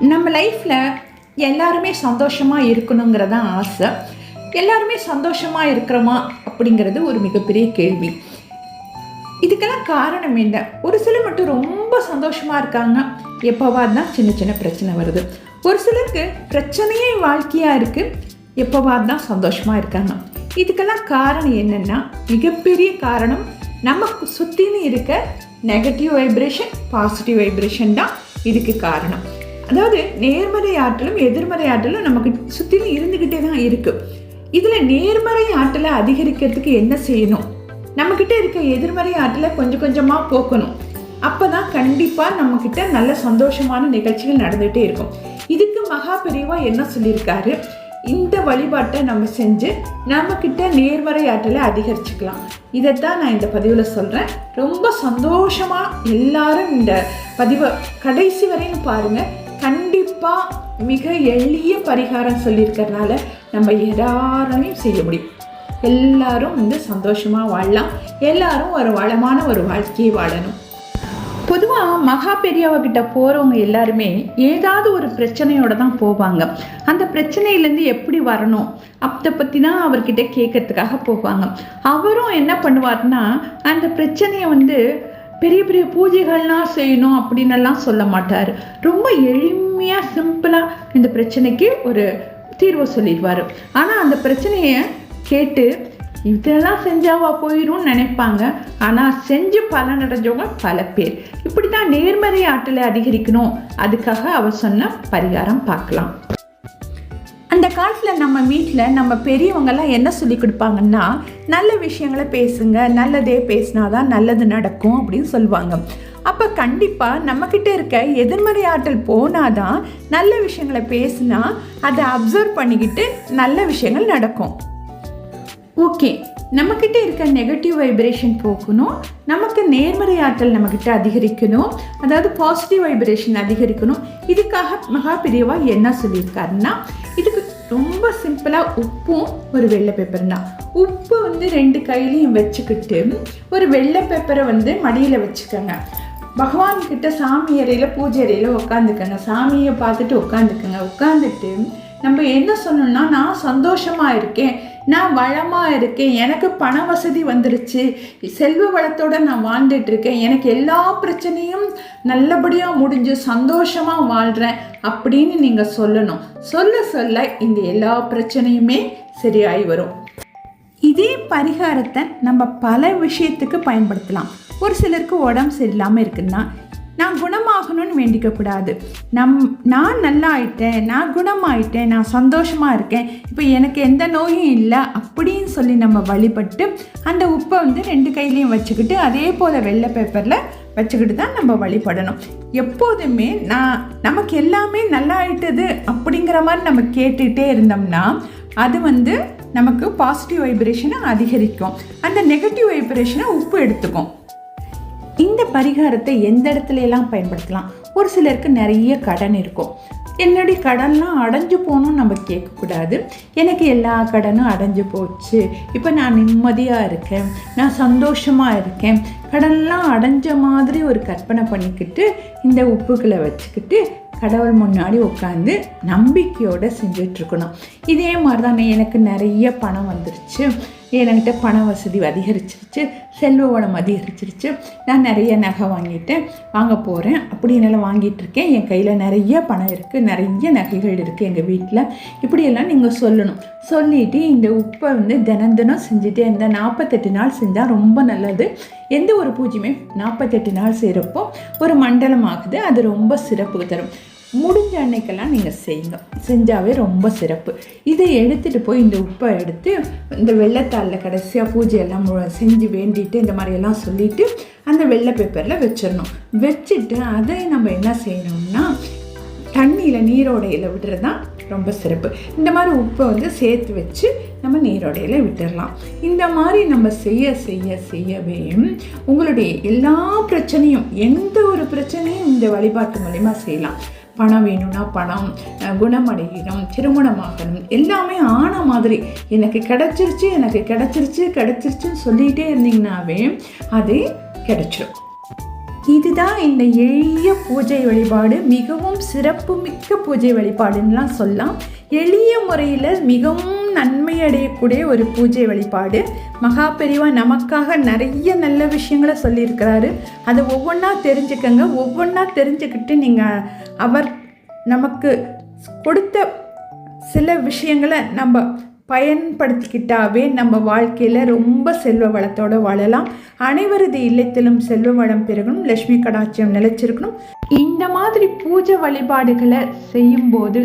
நம்ம லைஃப்பில் எல்லாருமே சந்தோஷமாக இருக்கணுங்கிறதான் ஆசை. எல்லாருமே சந்தோஷமாக இருக்கிறோமா அப்படிங்கிறது ஒரு மிகப்பெரிய கேள்வி. இதுக்கெல்லாம் காரணம் என்ன? ஒரு சிலர் மட்டும் ரொம்ப சந்தோஷமாக இருக்காங்க. எப்போவா தான் சின்ன சின்ன பிரச்சனை வருது. ஒரு சிலருக்கு பிரச்சனையே வாழ்க்கையாக இருக்குது எப்போவா தான் சந்தோஷமாக இருக்காங்க. இதுக்கெல்லாம் காரணம் என்னென்னா மிகப்பெரிய காரணம் நமக்கு சுற்றின்னு இருக்க நெகட்டிவ் வைப்ரேஷன் பாசிட்டிவ் வைப்ரேஷன் தான் இதுக்கு காரணம். அதாவது நேர்மறை ஆற்றலும் எதிர்மறை ஆற்றலும் நமக்கு சுற்றிலும் இருந்துக்கிட்டே தான் இருக்குது இதில் நேர்மறை ஆற்றலை அதிகரிக்கிறதுக்கு என்ன செய்யணும்? நம்மக்கிட்ட இருக்க எதிர்மறை ஆற்றலை கொஞ்சம் கொஞ்சமாக போக்கணும். அப்போ தான் கண்டிப்பாக நம்மக்கிட்ட நல்ல சந்தோஷமான நிகழ்ச்சிகள் நடந்துகிட்டே இருக்கும். இதுக்கு மகா பெரியவா என்ன சொல்லியிருக்காரு? இந்த வழிபாட்டை நம்ம செஞ்சு நம்மக்கிட்ட நேர்மறை ஆற்றலை அதிகரிச்சுக்கலாம். இதைத்தான் நான் இந்த பதிவில் சொல்கிறேன் ரொம்ப சந்தோஷமாக எல்லாரும் இந்த பதிவை கடைசி வரையும் பாருங்கள் கண்டிப்பாக மிக எளிய பரிகாரம் சொல்லியிருக்கறனால நம்ம எல்லாரையும் செய்ய முடியும். எல்லாரும் வந்து சந்தோஷமாக வாழலாம். எல்லாரும் ஒரு வளமான ஒரு வாழ்க்கையை வாழணும். பொதுவாக மகா பெரியவகிட்ட போகிறவங்க எல்லாருமே ஏதாவது ஒரு பிரச்சனையோடு தான் போவாங்க. அந்த பிரச்சனையிலேருந்து எப்படி வரணும்? அதை பற்றி தான் அவர்கிட்ட கேட்கறதுக்காக போவாங்க. அவரும் என்ன பண்ணுவார்னா அந்த பிரச்சனையை வந்து பெரிய பெரிய பூஜைகள்லாம் செய்யணும் அப்படின்னுலாம் சொல்ல மாட்டார். ரொம்ப எளிமையாக சிம்பிளாக இந்த பிரச்சனைக்கு ஒரு தீர்வு சொல்லிடுவார். ஆனால் அந்த பிரச்சனையை கேட்டு இதெல்லாம் செஞ்சாவா போயிடும்னு நினைப்பாங்க. ஆனால் செஞ்சு பலனடைஞ்சவங்க பல பேர். இப்படி தான் நேர்மறை ஆற்றலை அதிகரிக்கணும். அதுக்காக அவர் சொன்ன பரிகாரம் பார்க்கலாம். அந்த காலத்தில் நம்ம வீட்டில் நம்ம பெரியவங்கெல்லாம் என்ன சொல்லி கொடுப்பாங்கன்னா நல்ல விஷயங்களை பேசுங்க நல்லதே பேசினா தான் நல்லது நடக்கும் அப்படின்னு சொல்லுவாங்க. அப்போ கண்டிப்பாக நம்மக்கிட்ட இருக்க எதிர்மறை ஆற்றல் போனாதான் நல்ல விஷயங்களை பேசினா அதை அப்சர்வ் பண்ணிக்கிட்டு நல்ல விஷயங்கள் நடக்கும். ஓகே நம்மக்கிட்ட இருக்க நெகட்டிவ் வைப்ரேஷன் போக்கணும் நமக்கு நேர்மறை ஆற்றல் நம்மக்கிட்ட அதிகரிக்கணும் அதாவது பாசிட்டிவ் வைப்ரேஷன் அதிகரிக்கணும். இதுக்காக மகா பெரியவா என்ன சொல்லியிருக்காருன்னா இதுக்கு ரொம்ப சிம்பிளாக உப்பும் ஒரு வெள்ளை பேப்பர் தான் உப்பு வந்து ரெண்டு கையிலையும் வச்சுக்கிட்டு ஒரு வெள்ளை பேப்பரை வந்து மடியில் வச்சுக்கோங்க. பகவான் கிட்ட சாமி அறையில் பூஜை அறையில் உட்காந்துக்கங்க சாமியை பார்த்துட்டு உட்காந்துக்கங்க உட்காந்துட்டு நம்ம என்ன சொன்னோம்னா நான் சந்தோஷமாக இருக்கேன். நான் வளமாக இருக்கேன் எனக்கு பண வசதி வந்துருச்சு செல்வ வளத்தோட நான் வாழ்ந்துட்டுருக்கேன் எனக்கு எல்லா பிரச்சனையும் நல்லபடியாக முடிஞ்சு சந்தோஷமாக வாழ்கிறேன் அப்படின்னு நீங்கள் சொல்லணும். சொல்ல சொல்ல இந்த எல்லா பிரச்சனையுமே சரியாகி வரும். இதே பரிகாரத்தை நம்ம பல விஷயத்துக்கு பயன்படுத்தலாம். ஒரு சிலருக்கு உடம்பு சரியில்லாமல் இருக்குன்னா நான் குணமாகணும்னு வேண்டிக்க கூடாது நம் நான் நல்லா ஆயிட்டேன் நான் குணமாயிட்டேன் நான் சந்தோஷமாக இருக்கேன் இப்போ எனக்கு எந்த நோயும் இல்லை அப்படின்னு சொல்லி நம்ம வழிபட்டு அந்த உப்பை வந்து ரெண்டு கையிலையும் வச்சுக்கிட்டு அதே போல் வெள்ளை பேப்பரில் வச்சுக்கிட்டு தான் நம்ம வழிபடணும். எப்போதுமே நான் நமக்கு எல்லாமே நல்லா ஆயிட்டது அப்படிங்கிற மாதிரி நம்ம கேட்டுகிட்டே இருந்தோம்னா அது வந்து நமக்கு பாசிட்டிவ் வைப்ரேஷனை அதிகரிக்கும். அந்த நெகட்டிவ் வைப்ரேஷனை உப்பு எடுத்துக்கும். இந்த பரிகாரத்தை எந்த இடத்துல எல்லாம் பயன்படுத்தலாம்? ஒரு சிலருக்கு நிறைய கடன் இருக்கும். என்னுடைய கடன்லாம் அடைஞ்சு போகணும்னு நம்ம கேட்கக்கூடாது. எனக்கு எல்லா கடனும் அடைஞ்சு போச்சு. இப்போ நான் நிம்மதியாக இருக்கேன். நான் சந்தோஷமாக இருக்கேன். கடன்லாம் அடைஞ்ச மாதிரி ஒரு கற்பனை பண்ணிக்கிட்டு இந்த உப்புக்களை வச்சுக்கிட்டு கடவுள் முன்னாடி உட்காந்து நம்பிக்கையோடு செஞ்சிட்ருக்கணும். இதே மாதிரி தான் எனக்கு நிறைய பணம் வந்துருச்சு. என்கிட்ட பண வசதி அதிகரிச்சிருச்சு செல்வ வளம் அதிகரிச்சிருச்சு. நான் நிறைய நகை வாங்கிட்டேன். வாங்க போகிறேன் அப்படி என்னால் இருக்கேன். என் கையில் நிறைய பணம் இருக்குது நிறைய நகைகள் இருக்குது எங்கள் வீட்டில் இப்படியெல்லாம் நீங்கள் சொல்லணும். சொல்லிவிட்டு இந்த உப்பை வந்து தினம் தினம் செஞ்சுட்டே இந்த நாற்பத்தெட்டு நாள் செஞ்சால் ரொம்ப நல்லது. எந்த ஒரு பூஜையுமே நாற்பத்தெட்டு நாள் செய்கிறப்போ ஒரு மண்டலம் ஆகுது. அது ரொம்ப சிறப்பு தரும். முடிஞ்ச அன்னைக்கெல்லாம் நீங்கள் செய்யுங்க. செஞ்சாவே ரொம்ப சிறப்பு. இதை எடுத்துகிட்டு போய் இந்த உப்பை எடுத்து இந்த வெள்ளைத்தாளில் கடைசியாக பூஜையெல்லாம் மு- செஞ்சு வேண்டிட்டு இந்த மாதிரியெல்லாம் சொல்லிவிட்டு அந்த வெள்ளை பேப்பரில் வச்சிடணும். வச்சுட்டு அதை நம்ம என்ன செய்யணும்னா தண்ணியில் நீரோடையில் விடுறது தான் ரொம்ப சிறப்பு. இந்த மாதிரி உப்பை வந்து சேர்த்து வச்சு நம்ம நீரோடையில் விட்டுடலாம் இந்த மாதிரி நம்ம செய்ய செய்ய செய்யவே உங்களுடைய எல்லா பிரச்சனையும் எந்த ஒரு பிரச்சனையும் இந்த வழிபாட்டு மூலிமா செய்யலாம். பணம் வேணும்னா பணம் குணமடையணும் திருமணமாகணும் எல்லாமே ஆன மாதிரி. எனக்கு கிடச்சிருச்சு எனக்கு கிடச்சிருச்சு கிடச்சிருச்சுன்னு சொல்லிகிட்டே இருந்தீங்கன்னாவே அது கிடச்சிரும். இதுதான் இந்த எளிய பூஜை வழிபாடு மிகவும் சிறப்புமிக்க பூஜை வழிபாடுன்னெலாம் சொல்லலாம். எளிய முறையில் மிகவும் நன்மை அடையக்கூடிய ஒரு பூஜை வழிபாடு. மகா பெரிவா நமக்காக நிறைய நல்ல விஷயங்களை சொல்லியிருக்கிறாரு. அதை ஒவ்வொன்றா தெரிஞ்சுக்கங்க. ஒவ்வொன்றா தெரிஞ்சுக்கிட்டு நீங்கள் அவர் நமக்கு கொடுத்த சில விஷயங்களை நம்ம பயன்படுத்திக்கிட்டாவே நம்ம வாழ்க்கையில் ரொம்ப செல்வ வளத்தோடு வாழலாம். அனைவரது இல்லத்திலும் செல்வ வளம் பெருகணும். லட்சுமி கடாட்சியம் நிலைச்சிருக்கணும். இந்த மாதிரி பூஜை வழிபாடுகளை செய்யும்போது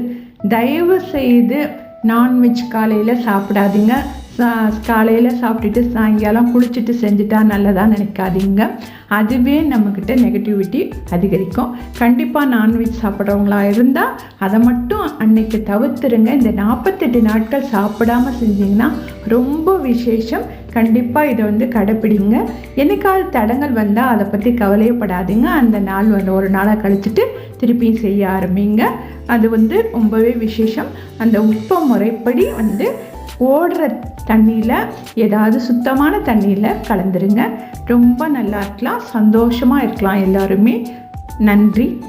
தயவு செய்து நான்வெஜ் காலையில் சாப்பிடாதீங்க. காலையில் சாப்பிட்டுட்டு சாயங்காலம் குளிச்சுட்டு செஞ்சுட்டா நல்லதாக நினைக்காதீங்க. அதுவே நம்மக்கிட்ட நெகட்டிவிட்டி அதிகரிக்கும். கண்டிப்பாக நான்வெஜ் சாப்பிட்றவங்களா இருந்தால் அதை மட்டும் அன்னைக்கு தவிர்த்துருங்க. இந்த நாற்பத்தெட்டு நாட்கள் சாப்பிடாம செஞ்சிங்கன்னா ரொம்ப விசேஷம். கண்டிப்பாக இதை வந்து கடைப்பிடிங்க. என்னைக்காவது தடங்கள் வந்தால் அதை பற்றி கவலையப்படாதீங்க. அந்த நாள் வந்து ஒரு நாளாக கழிச்சிட்டு திருப்பியும் செய்ய ஆரம்பிங்க. அது வந்து ரொம்பவே விசேஷம். அந்த உப்ப முறைப்படி வந்து ஓடுற தண்ணியில் ஏதாவது சுத்தமான தண்ணியில் கலந்துருங்க. ரொம்ப நல்லா இருக்கலாம். சந்தோஷமாக இருக்கலாம் எல்லாருமே. நன்றி.